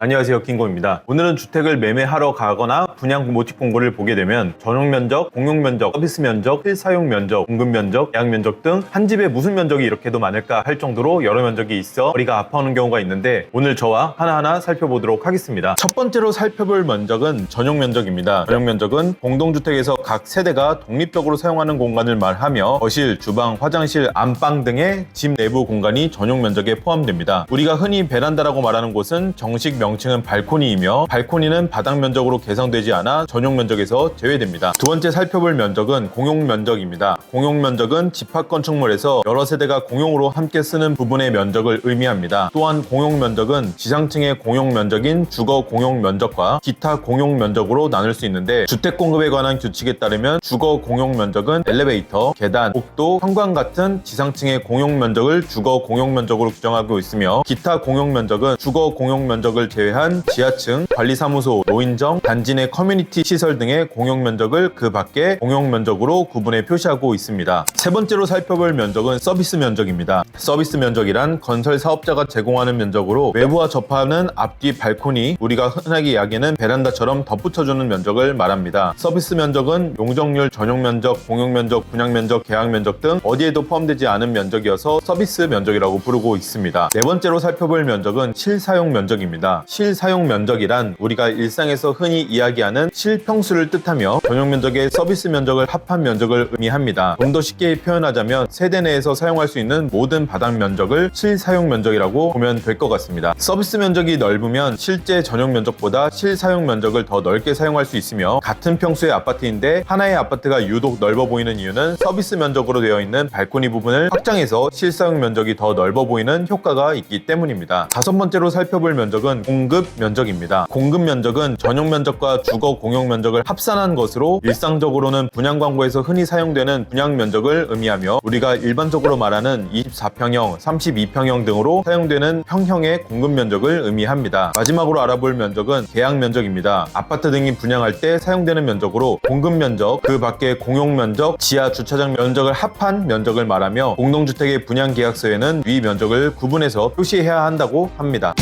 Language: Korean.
안녕하세요 킹고입니다. 오늘은 주택을 매매하러 가거나 분양 모집 공고를 보게 되면 전용 면적, 공용 면적, 서비스 면적, 실사용 면적, 공급 면적, 예약 면적 등 한 집에 무슨 면적이 이렇게도 많을까 할 정도로 여러 면적이 있어 머리가 아파하는 경우가 있는데 오늘 저와 하나하나 살펴보도록 하겠습니다. 첫 번째로 살펴볼 면적은 전용 면적입니다. 전용 면적은 공동주택에서 각 세대가 독립적으로 사용하는 공간을 말하며 거실, 주방, 화장실, 안방 등의 집 내부 공간이 전용 면적에 포함됩니다. 우리가 흔히 베란다라고 말하는 곳은 정식 명칭은 발코니이며 발코니는 바닥 면적으로 계상되지 않아 전용 면적에서 제외됩니다. 두 번째 살펴볼 면적은 공용 면적입니다. 공용 면적은 집합 건축물에서 여러 세대가 공용으로 함께 쓰는 부분의 면적을 의미합니다. 또한 공용 면적은 지상층의 공용 면적인 주거 공용 면적과 기타 공용 면적으로 나눌 수 있는데 주택 공급에 관한 규칙에 따르면 주거 공용 면적은 엘리베이터, 계단, 복도, 현관 같은 지상층의 공용 면적을 주거 공용 면적으로 규정하고 있으며 기타 공용 면적은 주거 공용 면적을 제외한 지하층, 관리사무소, 노인정, 단지 내 커뮤니티 시설 등의 공용 면적을 그 밖에 공용 면적으로 구분해 표시하고 있습니다. 세 번째로 살펴볼 면적은 서비스 면적입니다. 서비스 면적이란 건설 사업자가 제공하는 면적으로 외부와 접하는 앞뒤 발코니, 우리가 흔하게 이야기하는 베란다처럼 덧붙여주는 면적을 말합니다. 서비스 면적은 용적률 전용 면적, 공용 면적, 분양 면적, 계약 면적 등 어디에도 포함되지 않은 면적이어서 서비스 면적이라고 부르고 있습니다. 네 번째로 살펴볼 면적은 실사용 면적입니다. 실사용 면적이란 우리가 일상에서 흔히 이야기하는 실평수를 뜻하며 전용 면적의 서비스 면적을 합한 면적을 의미합니다. 좀 더 쉽게 표현하자면 세대 내에서 사용할 수 있는 모든 바닥 면적을 실사용 면적이라고 보면 될 것 같습니다. 서비스 면적이 넓으면 실제 전용 면적보다 실사용 면적을 더 넓게 사용할 수 있으며 같은 평수의 아파트인데 하나의 아파트가 유독 넓어 보이는 이유는 서비스 면적으로 되어 있는 발코니 부분을 확장해서 실사용 면적이 더 넓어 보이는 효과가 있기 때문입니다. 다섯 번째로 살펴볼 면적은 공급 면적입니다. 공급 면적은 전용 면적과 주거 공용 면적을 합산한 것으로 일상적으로는 분양 광고에서 흔히 사용되는 분양 면적을 의미하며 우리가 일반적으로 말하는 24평형, 32평형 등으로 사용되는 평형의 공급 면적을 의미합니다. 마지막으로 알아볼 면적은 계약 면적입니다. 아파트 등이 분양할 때 사용되는 면적으로 공급 면적, 그 밖에 공용 면적, 지하 주차장 면적을 합한 면적을 말하며 공동주택의 분양 계약서에는 위 면적을 구분해서 표시해야 한다고 합니다.